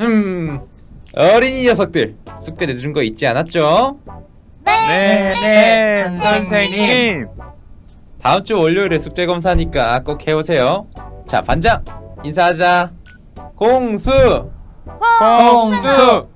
음 어린이 녀석들 숙제 내준 거 잊지 않았죠? 네, 네, 선생님. 선생님. 다음 주 월요일에 숙제 검사니까 꼭 해오세요. 자 반장 인사하자. 공수 공수.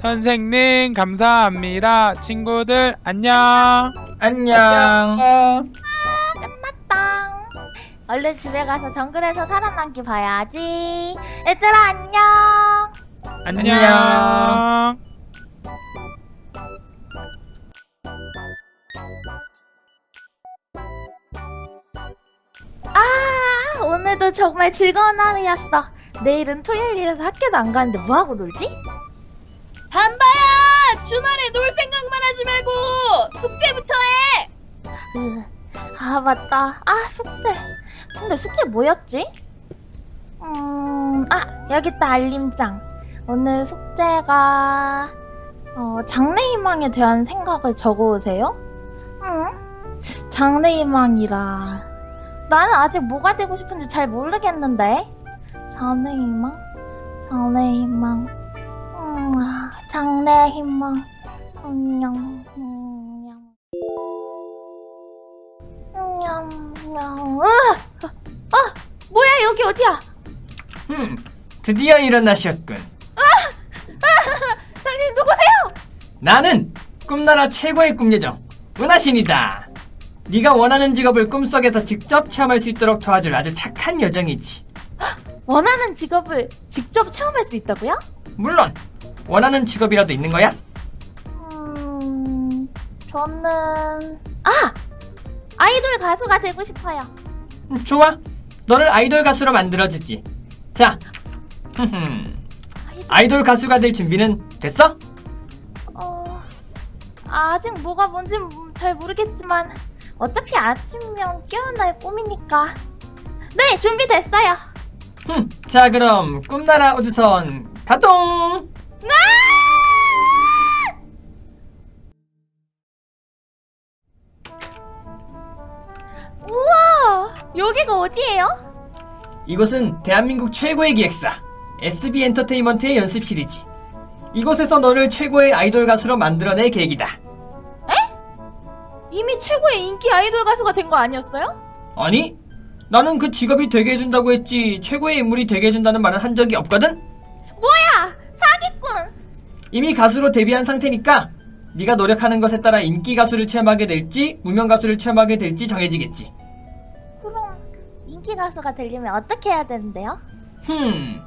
선생님 감사합니다. 친구들 안녕. 안녕. 아, 땅. 얼른 집에 가서 정글에서 살아남기 봐야지. 얘들아 안녕. 안녕. 아 오늘도 정말 즐거운 하루였어. 내일은 토요일이라서 학교도 안 가는데 뭐 하고 놀지? 한바야! 주말에 놀 생각만 하지 말고 숙제부터 해! 으, 아 맞다. 아 숙제. 근데 숙제 뭐였지? 음, 아 여기 있다 알림장. 오늘 숙제가 어, 장래희망에 대한 생각을 적어오세요. 응? 장래희망이라. 나는 아직 뭐가 되고 싶은지 잘 모르겠는데. 장래희망? 장래희망. 음, 아, 장래 희망. 안녕. 안녕. 냠냠. 으! 아, 뭐야 여기 어디야? 음, 드디어 일어나셨군. 당신 누구세요? 나는 꿈나라 최고의 꿈예정 은하신이다. 네가 원하는 직업을 꿈속에서 직접 체험할 수 있도록 도와줄 아주 착한 여정이지. 원하는 직업을 직접 체험할 수 있다고요? 물론 원하는 직업이라도 있는 거야? 음, 저는 아 아이돌 가수가 되고 싶어요. 음, 좋아. 너를 아이돌 가수로 만들어주지. 자. 아이돌, 아이돌 가수가 될 준비는 됐어? 어, 아직 뭐가 뭔지 잘 모르겠지만 어차피 아침이면 깨어날 꿈이니까. 네, 준비됐어요. 흠. 자, 그럼 꿈나라 우주선 가동. 우와, 여기가 어디예요? 이곳은 대한민국 최고의 기획사 SB 엔터테인먼트의 연습실이지. 이곳에서 너를 최고의 아이돌 가수로 만들어낼 계획이다. 이미 최고의 인기 아이돌 가수가 된 거 아니었어요? 아니? 나는 그 직업이 되게 해준다고 했지 최고의 인물이 되게 해준다는 말은 한 적이 없거든? 뭐야. 이미 가수로 데뷔한 상태니까 네가 노력하는 것에 따라 인기 가수를 체험하게 될지 무명 가수를 체험하게 될지 정해지겠지. 그럼 인기 가수가 되려면 어떻게 해야 되는데요? 흠,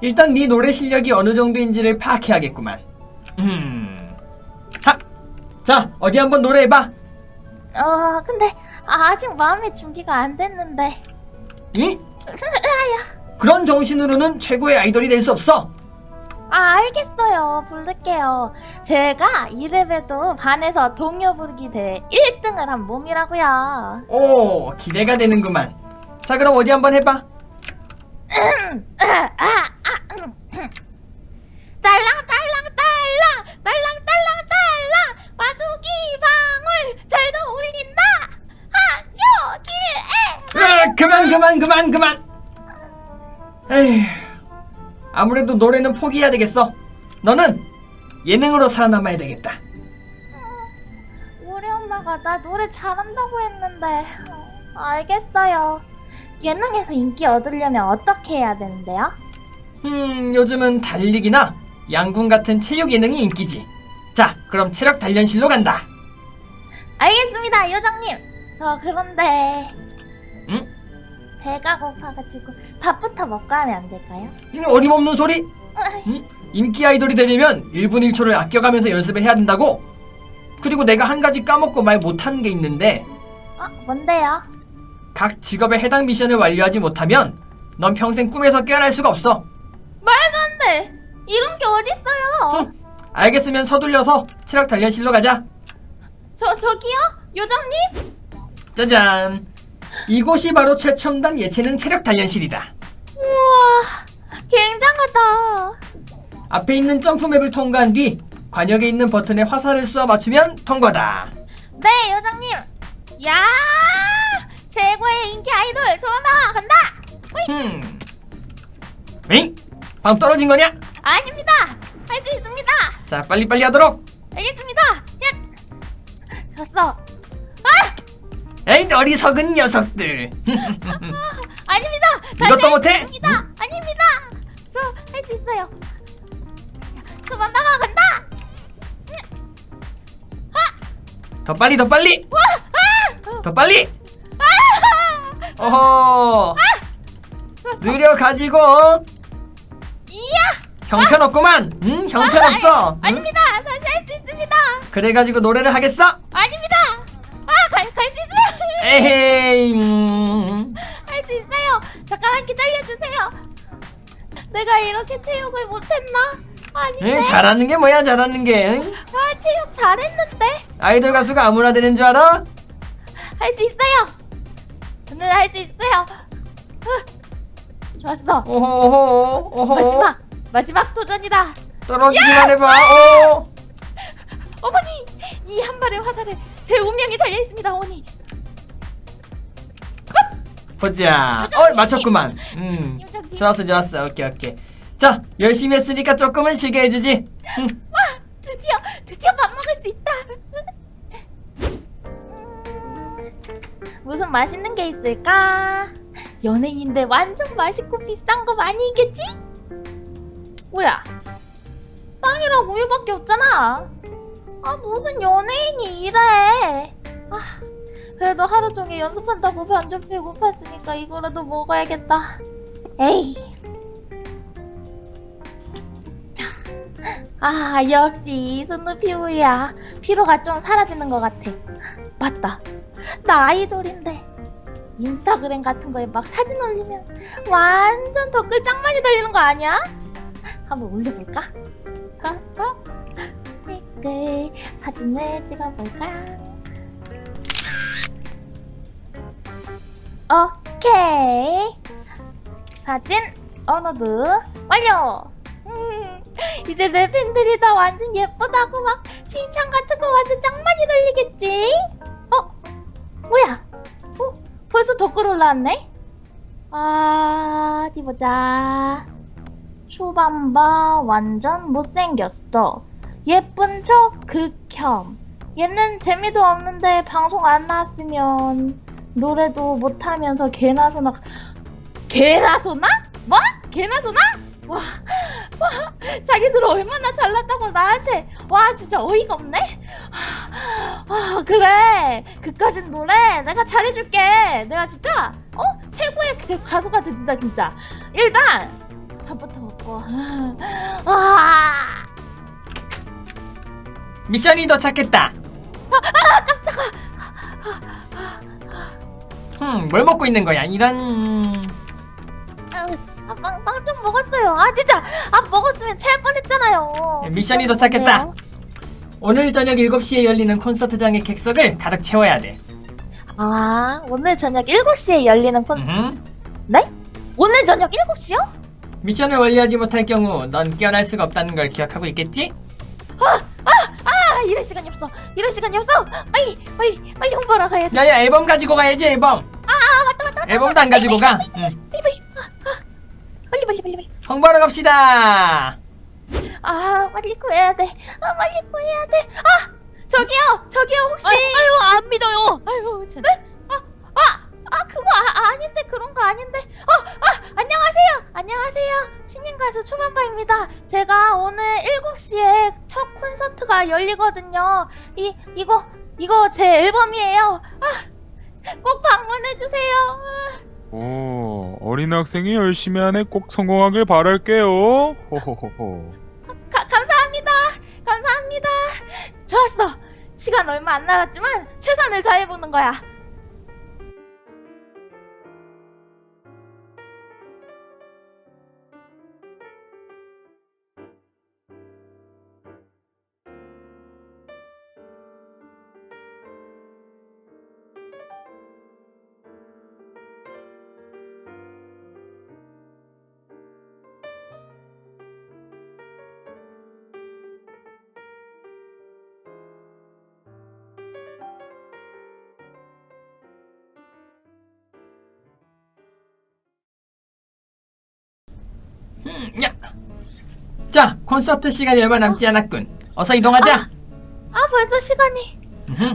일단 네 노래 실력이 어느 정도인지를 파악해야겠구만. 음, 하, 자 어디 한번 노래해 봐. 어, 근데 아직 마음의 준비가 안 됐는데. 이? 그런 정신으로는 최고의 아이돌이 될 수 없어. 아, 알겠어요. 부를게요. 제가 이래봬도 반에서 동요 부르기 대회 1등을 한 몸이라고요. 오, 기대가 되는구만. 자, 그럼 어디 한번 해봐. 딸랑 딸랑 딸랑 딸랑 딸랑 딸랑 마두기 방울 잘도 울린다. 학교 길에 그만, 그만, 그만, 그만. 에휴, 아무래도 노래는 포기해야 되겠어. 너는 예능으로 살아남아야 되겠다. 우리 엄마가 나 노래 잘한다고 했는데 어, 알겠어요. 예능에서 인기 얻으려면 어떻게 해야 되는데요? 음, 요즘은 달리기나 양궁 같은 체육 예능이 인기지. 자, 그럼 체력 단련실로 간다. 알겠습니다, 요정님. 저 그런데 응? 배가 고파가지고 밥부터 먹고 하면 안 될까요? 이 어림없는 소리? 응? 인기 아이돌이 되려면 1분 1초를 아껴가면서 연습을 해야 된다고? 그리고 내가 한 가지 까먹고 말 못한 게 있는데 어, 뭔데요? 각 직업의 해당 미션을 완료하지 못하면 넌 평생 꿈에서 깨어날 수가 없어. 말도 안 돼. 이런 게 어딨어요? 응. 알겠으면 서둘려서 체력 단련실로 가자. 저 저기요, 요정님. 짜잔. 이곳이 바로 최첨단 예체능 체력 단련실이다. 우와, 굉장하다. 앞에 있는 점프맵을 통과한 뒤 관역에 있는 버튼에 화살을 쏘아 맞추면 통과다. 네 요정님 야 최고의 인기 아이돌 조만바 간다 흠. 에이? 방금 떨어진 거냐? 아닙니다 할 수 있습니다 자, 빨리빨리 하도록. 알겠습니다 에이, 어리석은 녀석들. 아닙니다 이것도 못해? 아닙니다 아닙니다 저 할 수 있어요 조만바가 간다 더 빨리, 더 빨리. 아! 더 빨리. 아! 어허. 느려 가지고 이야 형편 없구만. 응, 형편 없어. 응? 아닙니다 다시 할 수 있습니다 그래가지고 노래를 하겠어? 아닙니다 수 있습니다 에헤이. 음. 할 수 있어요. 잠깐만 기다려주세요. 내가 이렇게 체육을 못했나? 아닌데. 응, 잘하는 게 뭐야, 잘하는 게. 응? 아 체육 잘했는데. 아이돌 가수가 아무나 되는 줄 알아? 할 수 있어요. 저는 할 수 있어요. 후. 좋았어. 오호, 오호, 오호. 마지막 마지막 도전이다. 떨어지기만 해봐. 오. 어머니 이 한 발의 화살에 제 운명이 달려 있습니다, 어머니. 보자. 어, 맞췄구만. 음. 좋았어, 좋았어. 오케이, 오케이. 자, 열심히 했으니까 조금은 쉬게 해주지. 응. 드디어 드디어 밥 먹을 수 있다. 음, 무슨 맛있는 게 있을까? 연예인인데 완전 맛있고 비싼 거 많이 있겠지? 뭐야? 빵이랑 우유밖에 없잖아. 아 무슨 연예인이 이래? 아 그래도 하루 종일 연습한다고 완전 배고팠으니까 이거라도 먹어야겠다. 에이. 아 역시 스누피 우유야 피로가 좀 사라지는 것 같아 맞다 나 아이돌인데 인스타그램 같은 거에 막 사진 올리면 완전 댓글 짱 많이 달리는 거 아니야? 한번 올려볼까? 어? 어? 댓글 사진을 찍어볼까? 오케이 사진 업로드 완료 음, 이제 내 팬들이 다 완전 예쁘다고 막 칭찬 같은 거 완전 짱 많이 돌리겠지? 어? 뭐야? 어? 벌써 댓글 올라왔네? 아, 어디 보자. 초반바 완전 못생겼어. 예쁜 척 극혐. 얘는 재미도 없는데 방송 안 나왔으면 노래도 못하면서 개나 소나 개나 소나? 뭐? 개나 소나? 와, 와, 자기들 얼마나 잘났다고 나한테 와 진짜 어이가 없네. 아 그래 그까진 노래 내가 잘해줄게. 내가 진짜 어 최고의 그 가수가 된다 진짜. 일단 밥부터 먹고. 아 미션이 도착했다. 음, 뭘 먹고 있는 거야? 이런. 빵빵 좀 먹었어요. 아 진짜 아 먹었으면 체할 뻔했잖아요. 미션이 도착했다. 오늘 저녁 7시에 열리는 콘서트장의 객석을 가득 채워야 돼. 아 오늘 저녁 7시에 열리는 콘 음흠. 오늘 저녁 7시요? 미션을 완료하지 못할 경우 넌 깨어날 수가 없다는 걸 기억하고 있겠지? 아 이럴 시간이 없어 이럴 시간이 없어 빨리 빨리 빨리 홍보하러 가야지 야야 앨범 가지고 가야지 앨범. 아 맞다 맞다 맞다 앨범도 안 가지고 가. 응. 빨리 빨리 아, 아. 빨리 빨리 빨리 빨리 홍보하러 갑시다. 아 빨리 구해야 돼아 빨리 구해야 돼아 저기요 저기요 혹시 아유 안 믿어요. 아유 참. 네? 아, 아, 아 그거 아, 아닌데 그런 거 아닌데. 어, 아 안녕하세요. 안녕하세요. 신인 가수 초반바입니다. 제가 오늘 7시에 첫 콘서트가 열리거든요. 이 이거 이거 제 앨범이에요. 아 꼭 방문해 주세요. 오, 어린 학생이 열심히 하네. 꼭 성공하길 바랄게요. 호호호호. 가, 감사합니다. 감사합니다. 좋았어. 시간 얼마 안 남았지만 최선을 다해보는 거야 야. 자, 콘서트 시간이 얼마 남지 않았군. 어서 이동하자. 아 벌써 시간이.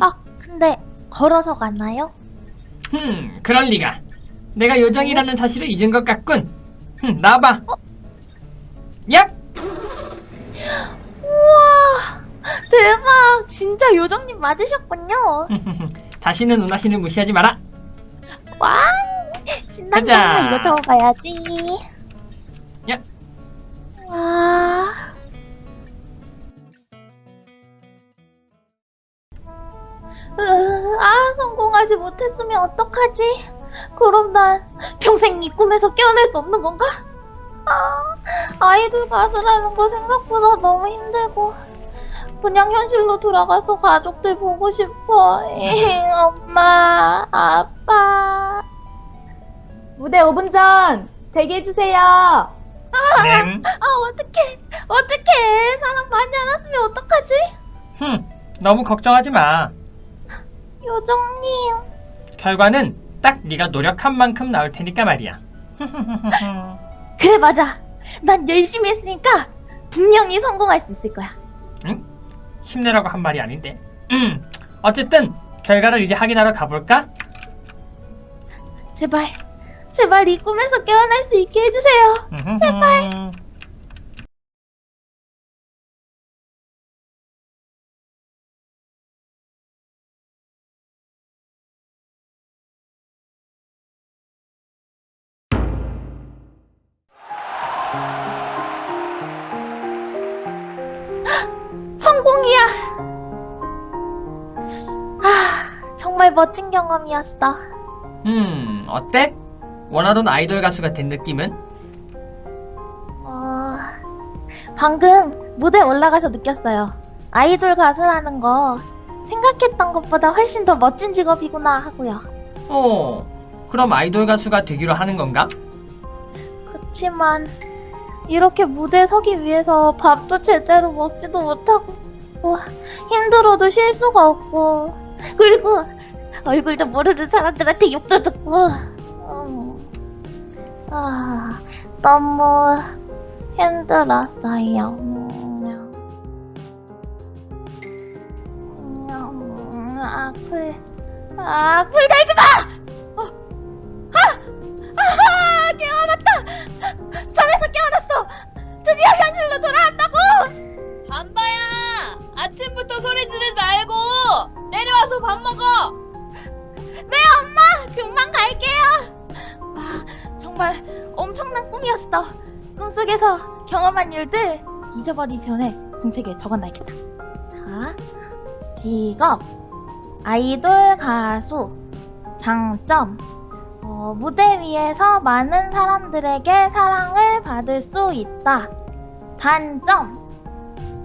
아 근데 걸어서 가나요? 흠, 그럴 리가. 내가 요정이라는 사실을 잊은 것 같군. 흠, 나와봐. 야! 우와 대박 진짜 요정님 맞으셨군요. 다시는 은하씨를 무시하지 마라. 왕. 신난다 이거 타고 가야지. 으, 아 성공하지 못했으면 어떡하지? 그럼 난 평생 이 꿈에서 깨어날 수 없는 건가? 아 아이돌 가수라는 거 생각보다 너무 힘들고 그냥 현실로 돌아가서 가족들 보고 싶어. 엄마, 아빠. 무대 5분 전 대기해주세요. 네. 아 어떡해 어떡해 사람 많이 안 왔으면 어떡하지 흠, 너무 걱정하지 마. 요정님 결과는 딱 네가 노력한 만큼 나올 테니까 말이야. 그래 맞아 난 열심히 했으니까 분명히 성공할 수 있을 거야 응? 힘내라고 한 말이 아닌데. 음, 어쨌든 결과를 이제 확인하러 가볼까? 제발 제발 이 꿈에서 깨어날 수 있게 해주세요 제발. 성공이야 아 정말 멋진 경험이었어 음, 어때? 원하던 아이돌 가수가 된 느낌은? 어... 방금 무대 올라가서 느꼈어요 아이돌 가수라는 거 생각했던 것보다 훨씬 더 멋진 직업이구나 하고요 어, 그럼 아이돌 가수가 되기로 하는 건가? 그치만 이렇게 무대에 서기 위해서 밥도 제대로 먹지도 못하고 뭐 힘들어도 쉴 수가 없고 그리고 얼굴도 모르는 사람들한테 욕도 듣고 음. 아 너무 힘들었어요 음, 악플 악플 달지 마! 어. 아! 아! 깨어났다! 잠에서 깨어났어! 드디어 현실로 돌아왔다고! 반바야 아침부터 소리 지르지 말고 내려와서 밥 먹어. 네 엄마! 금방 갈게요! 아 정말 엄청난 꿈이었어. 꿈속에서 경험한 일들 잊어버리기 전에 공책에 적어놔야겠다. 자 직업. 아이돌 가수. 장점. 어, 무대 위에서 많은 사람들에게 사랑을 받을 수 있다. 단점.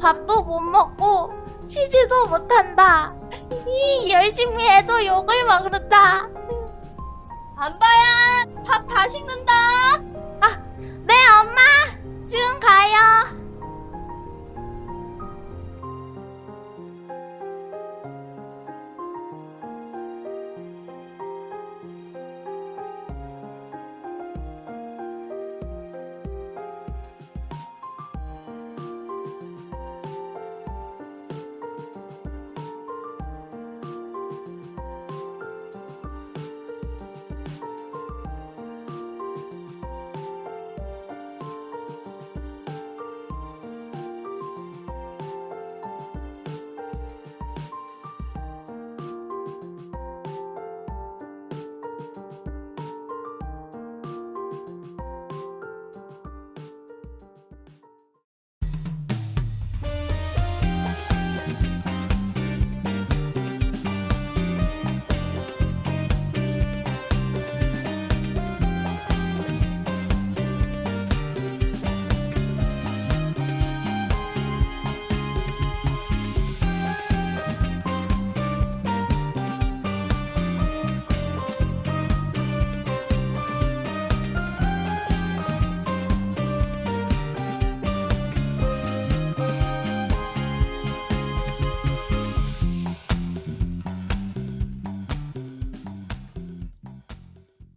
밥도 못 먹고 쉬지도 못한다. 이, 열심히 해도 욕을 먹는다. 반바야 밥 다 식는다. 네 엄마 지금 가요